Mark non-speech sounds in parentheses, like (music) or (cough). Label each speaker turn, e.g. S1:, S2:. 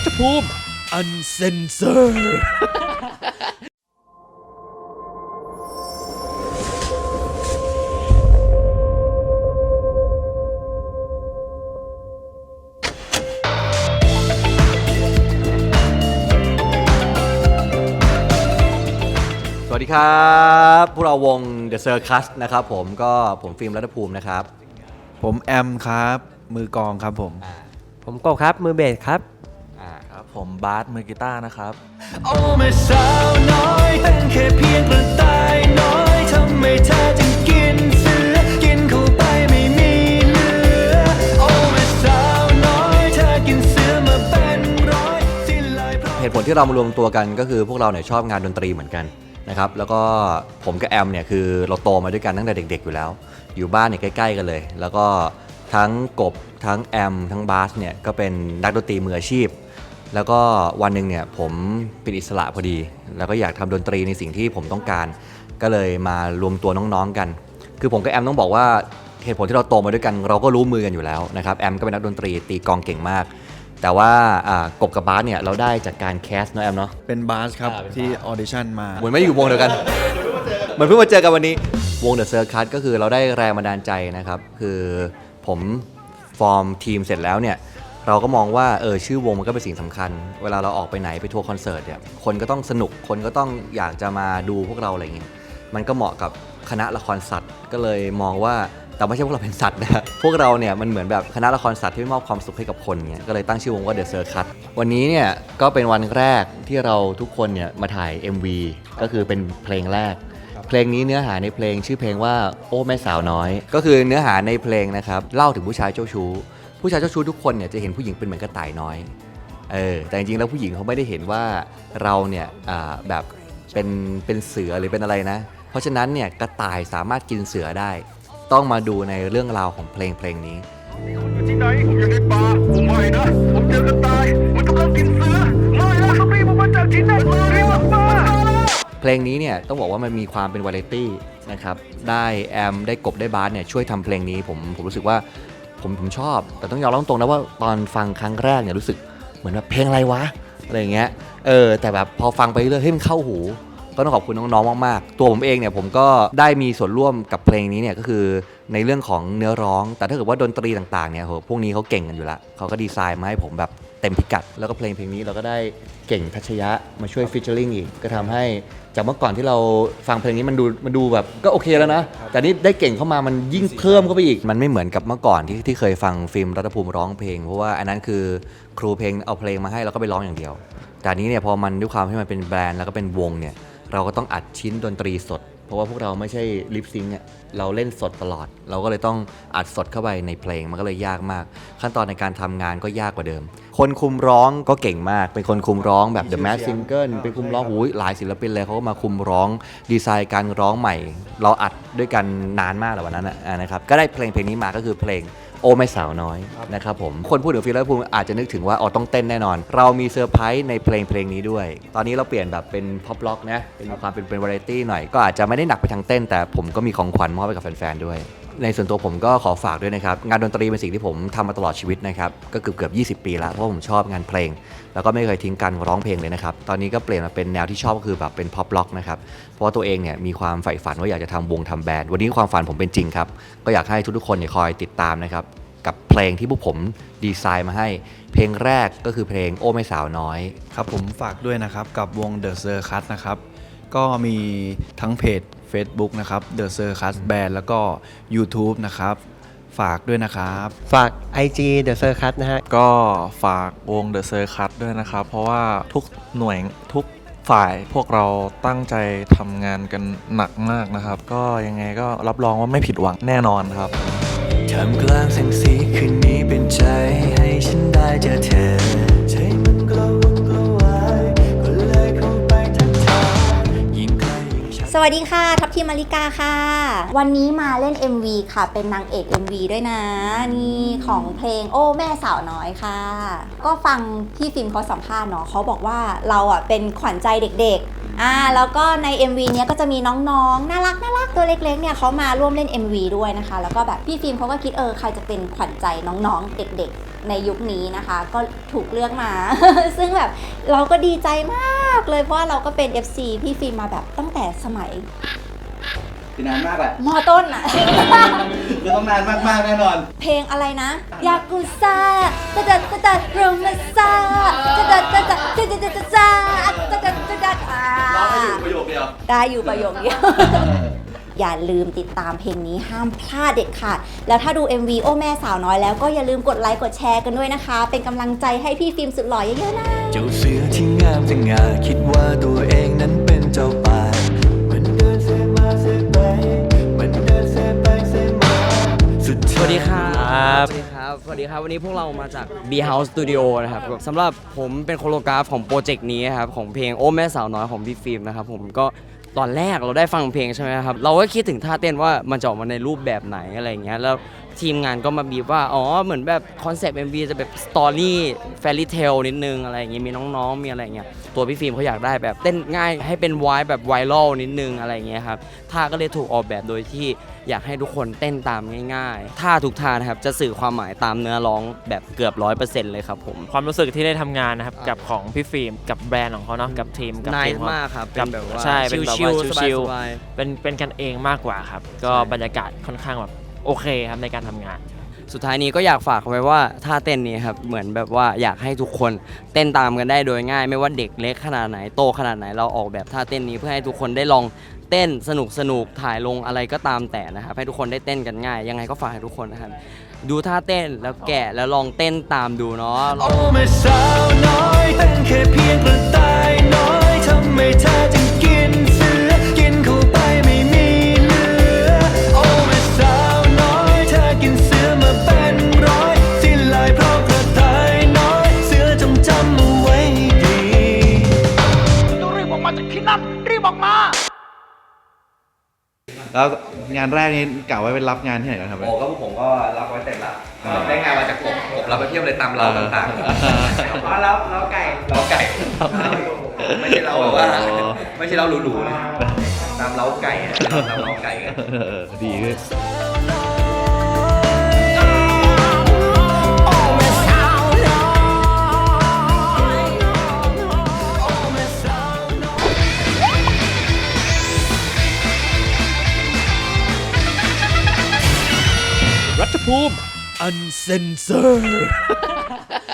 S1: รัฐภูมิอันเซนเซอร์
S2: สวัสดีครับพวกเราวง The Circus นะครับผมก็ผมฟิล์มรัตภูมินะครับ
S3: ผมแอมครับ มือกลองครับผม
S4: ผมกบครับ มือเบสครับ
S3: ครับ ผมบาสมือกีตาร์นะครับ
S5: โอ้แม่สาวน้อยตั้งแค่เพียงกระต่ายน้อยทำไมเธอจึงกินเสือกินเข้าไปไม่มีเหลือ โอ้แม่สาวน้อยเธอกินเสือมาเป็นร้อยสิ้นเลยเพราะ
S2: เหตุผลที่เรามารวมตัวกันก็คือพวกเราเนี่ยชอบงานดนตรีเหมือนกันนะครับแล้วก็ผมกับแอมเนี่ยคือเราโตมาด้วยกันตั้งแต่เด็ก ๆ อยู่แล้ว อยู่บ้านเนี่ยใกล้ ๆ กันเลย แล้วก็ทั้งกบทั้งแอมทั้งบาสเนี่ยก็เป็นนักดนตรีมืออาชีพ แล้วก็วันหนึ่งเนี่ยผมเป็นอิสระพอดี แล้วก็อยากทำดนตรีในสิ่งที่ผมต้องการ ก็เลยมารวมตัวน้องๆกัน คือผมกับแอมต้องบอกว่าเหตุผลที่เราโตมาด้วยกัน เราก็รู้มือกันอยู่แล้วนะครับแอมก็เป็นนักดนตรีตีกลองเก่งมาก แต่ว่าอ่ากบกับบาสเนี่ยเราได้จากการแคสเนาะแอมเนาะ
S3: เป็นบาสครับที่ออดิชั่นมา
S2: เหมือนไม่ได้อยู่วงเดียวกันเหมือนเพิ่งมาเจอกันวันนี้วง The Circus ก็คือเราได้แรงบันดาลใจนะครับ คือผมฟอร์มทีมเสร็จแล้วเนี่ย เราก็มองว่าเออชื่อวงมันก็เป็นสิ่งสำคัญ เวลาเราออกไปไหนไปทัวร์คอนเสิร์ตเนี่ยคนก็ต้องสนุกคนก็ต้องอยากจะมาดูพวกเราอะไรอย่างเงี้ยมันก็เหมาะกับคณะละครสัตว์ ก็เลยมองว่าแต่ไม่ใช่พวกเราเป็นสัตว์นะพวกเราเนี่ยมันเหมือนแบบคณะละครสัตว์ที่มอบความสุขให้กับคนเนี่ยก็เลยตั้งชื่อวงว่า The Circus วันนี้เนี่ยก็เป็นวันแรกที่เราทุกคนเนี่ยมาถ่าย MV ก็คือเป็นเพลงแรก เพลงนี้เนื้อหาในเพลงชื่อเพลงว่าโอ้แม่สาวน้อย ก็คือเนื้อหาในเพลงนะครับเล่าถึงผู้ชายเจ้าชู้ ผู้ชายเจ้าชู้ทุกคนเนี่ยจะเห็นผู้หญิงเป็นเหมือนกระต่ายน้อยเออแต่จริงๆแล้วผู้หญิงเขาไม่ได้เห็นว่าเราเนี่ยอ่าแบบเป็นเป็นเสือหรือเป็นอะไรนะ เพราะฉะนั้นเนี่ยกระต่ายสามารถกินเสือได้ ต้องมาดูในเรื่องราวของเพลงเพลงนี้
S6: อยู่ที่ไหนผมอยู่ในป่าผมไม่นะผมเจอกระต่ายมันกำลังกินเสือไม่นะสปีมันมาจากที่ไหนรีบมา
S2: เพลงนี้เนี่ยต้องบอกว่ามันมีความเป็นวาไรตี้นะครับได้แอมได้กบได้บาสเนี่ยช่วยทำเพลงนี้ผมผมรู้สึกว่า ผมผมชอบ แต่ต้องยอมรับตรงนะว่าตอนฟังครั้งแรกเนี่ยรู้สึกเหมือนแบบเพลงอะไรวะอะไรเงี้ยเออแต่แบบพอฟังไปเรื่อยเฮ้ยมันเข้าหู ก็ต้องขอบคุณน้องๆมากๆ ตัวผมเองเนี่ยผมก็ได้มีส่วนร่วมกับเพลงนี้เนี่ยก็คือในเรื่องของเนื้อร้อง แต่ถ้าเกิดว่าดนตรีต่างๆเนี่ยโหพวกนี้เขาเก่งกันอยู่ละเขาก็ดีไซน์มาให้ผมแบบ เต็มพิกัด แล้วก็เพลงเพลงนี้เราก็ได้เก่งทัชยะมาช่วยฟิชเชอร์ลิงอีก ก็ทำให้จากเมื่อก่อนที่เราฟังเพลงนี้มันดูมันดูแบบก็โอเคแล้วนะ แต่นี่ได้เก่งเข้ามามันยิ่งเพิ่มเข้าไปอีก มันไม่เหมือนกับเมื่อก่อนที่ที่เคยฟังฟิล์มรัตภูมิร้องเพลง เพราะว่าอันนั้นคือครูเพลงเอาเพลงมาให้แล้วก็ไปร้องอย่างเดียว แต่อันนี้เนี่ยพอมันด้วยความที่มันเป็นแบรนด์แล้วก็เป็นวงเนี่ยเราก็ต้องอัดชิ้นดนตรีสด เพราะว่าพวกเราไม่ใช่ลิปซิงค์อะเราเล่นสดตลอด เราก็เลยต้องอัดสดเข้าไปในเพลงมันก็เลยยากมาก ขั้นตอนในการทำงานก็ยากกว่าเดิม คนคุมร้องก็เก่งมาก เป็นคนคุมร้องแบบ The Mask Singer เป็นคุมร้องหูยหลายศิลปินเลยเขาก็มาคุมร้องดีไซน์การร้องใหม่ เราอัดด้วยกันนานมากเลยวันนั้นนะอ่านะครับก็ได้เพลงเพลงนี้มาก็คือเพลง โอ้ไม่สาวน้อยนะครับผม คนพูดถึงฟิลเลอร์ภูมิอาจจะนึกถึงว่าอ๋อต้องเต้นแน่นอน เรามีเซอร์ไพรส์ในเพลงเพลงนี้ด้วย ตอนนี้เราเปลี่ยนแบบเป็นพ็อปล็อกนะ เป็นความเป็นเป็นวาไรตี้หน่อย ก็อาจจะไม่ได้หนักไปทางเต้น แต่ผมก็มีของขวัญมอบให้กับแฟนๆด้วย ในส่วนตัวผมก็ขอฝากด้วยนะครับ งานดนตรีเป็นสิ่งที่ผมทำมาตลอดชีวิตนะครับ ก็เกือบเกือบ20 ปีแล้ว เพราะผมชอบงานเพลง แล้วก็ไม่เคยทิ้งการร้องเพลงเลยนะครับ ตอนนี้ก็เปลี่ยนมาเป็นแนวที่ชอบก็คือแบบเป็นพ็อปล็อกนะครับ เพราะว่าตัวเองเนี่ยมีความใฝ่ฝันว่าอยากจะทำวงทำแบรนด์ วันนี้ความฝันผมเป็นจริงครับ ก็อยากให้ทุกๆคนเนี่ยคอยติดตามนะครับกับเพลงที่พวกผมดีไซน์มาให้ เพลงแรกก็คือเพลงโอ้ไม่สาวน้อย
S3: ครับผมฝากด้วยนะครับกับวง The Circus นะครับก็มีทั้งเพจ Facebook นะครับ The Circus Band แล้วก็ YouTube นะครับ ฝากด้วยนะครับ
S4: ฝาก IG The Circus นะฮะ
S7: ก็ฝากวง The Circus ด้วยนะครับ เพราะว่าทุกหน่วยทุกฝ่ายพวกเราตั้งใจทำงานกันหนักมากนะครับ ก็ยังไงก็รับรองว่าไม่ผิดหวังแน่นอนครับ
S5: ทำกลางแสงสีคืนนี้เป็นใจให้ฉันได้เจอเธอ
S8: วัสดีค่ะ ทัพทีมมาริกาค่ะ วันนี้มาเล่น MV ค่ะ เป็นนางเอก MV ด้วยนะ นี่ของเพลงโอ้แม่สาวน้อยค่ะ ก็ฟังพี่ฟิล์มเขาสัมภาษณ์เนาะเขาบอกว่าเราอะเป็นขวัญใจเด็กๆอ่าแล้วก็ใน MV เนี้ยก็จะมีน้องๆ น่ารักน่ารักตัวเล็กๆเนี่ยเขามาร่วมเล่น MV ด้วยนะคะ แล้วก็แบบพี่ฟิล์มเขาก็คิดเออใครจะเป็นขวัญใจน้องๆ เด็กๆ ในยุคนี้นะคะ ก็ถูกเลือกมา ซึ่งแบบเราก็ดีใจมากเลยเพราะว่าเราก็เป็น FC พี่ฟิล์มมาแบบตั้งแต่สมัย
S3: นานมากแหละ
S8: มอต้นอะ
S3: คือต้องนานมากๆแน่นอน
S8: เพลงอะไรนะ ยากุซ่าตะดัดตะดัดโรมาซาตะดัดตะดัดตะดัดตะดัดตะดัดตะดัดอ่า
S3: ประโยคเดียว
S8: ได้อยู่ประโยคเดียวอ ย่าลืมติดตามเพลงนี้ห้ามพลาดเด็ดขาด แล้วถ้าดู MV โอ้แม่สาวน้อยแล้วก็อย่าลืมกดไลค์กดแชร์กันด้วยนะคะ เป็นกำลังใจให้พี่ฟิล์มสุดหล่อเยอะๆนะ
S5: เจ้าเสือที่งามสง่าคิดว่าตัวเองนั้นเป็นเจ้าป่า มันเดินเซมาเซไป มันเดินเซไปเซมา สุด
S9: ส
S5: ท้าย
S9: วัสดีครับ สวัสดีครับ สวัสดีครับ วันนี้พวกเรามาจาก B House Studio นะครับสำหรับผมเป็นโคโรกราฟของโปรเจกต์นี้ครับ ของเพลงโอ้แม่สาวน้อยของพี่ฟิล์มนะครับ ผมก็ ตอนแรกเราได้ฟังเพลงใช่ไหมครับ เราก็คิดถึงท่าเต้นว่ามันจะออกมาในรูปแบบไหนอะไรอย่างเงี้ยแล้ว ทีมงานก็มาบีบว่า อ๋อ เหมือนแบบคอนเซปต์ MV จะแบบสตอรี่แฟรี่เทลนิดนึงอะไรอย่างเงี้ยมีน้องๆ มีอะไรอย่างเงี้ยตัวพี่ฟิล์มเขาอยากได้แบบเต้นง่ายให้เป็นไวแบบไวรัลนิดนึงอะไรอย่างเงี้ยครับท่าก็เลยถูกออกแบบโดยที่อยากให้ทุกคนเต้นตามง่ายๆท่าทุกท่านะครับจะสื่อความหมายตามเนื้อร้องแบบเกือบร้อยเปอร์เซ็นต์เลยครับผม
S10: ความรู้สึกที่ได้ทำงานนะครับ กับของพี่ฟิล์มกับแบรนด์ของเขาเนาะกับทีมกับ
S9: นาย
S10: ทีมของ
S9: มากครับ
S10: กั
S9: เป็นแบบว่า
S10: ใช่เป็นแบบว่า
S9: ชิลๆ
S10: ชิล
S9: สบาย
S10: ๆเป็นเป็นกันเองมากกว่าครับ ก็
S9: ใช่
S10: บรรยากาศค่อนข้างแบบ โอเคครับในการทำงาน
S9: สุดท้ายนี้ก็อยากฝากไว้ว่าท่าเต้นนี้ครับเหมือนแบบว่าอยากให้ทุกคนเต้นตามกันได้โดยง่าย ไม่ว่าเด็กเล็กขนาดไหนโตขนาดไหนเราออกแบบท่าเต้นนี้เพื่อให้ทุกคนได้ลองเต้นสนุกสนุกถ่ายลงอะไรก็ตามแต่นะครับให้ทุกคนได้เต้นกันง่าย ยังไงก็ฝากให้ทุกคนนะครับดูท่าเต้นแล้วแกะแล้วลองเต้นตามดูเนาะ
S5: โอ้แม่สาวน้อยเต้น แล้วงา
S6: น
S3: แรกนี้กะไว้เป็นรับงานที่ไหนกันครับ
S2: โอ้ก็ผมก็รับไว้เต็มละได้งานมาจากผมผมรับไปเที่ยวเลยตามเราต่างๆเราเราไก่ เราไก่ ไม่ใช่เราแบบว่าไม่ใช่เราหรูๆนะตามเราไก่อะตามเราไก่กัน
S3: เออดีเลย
S1: รั uncensored. (laughs)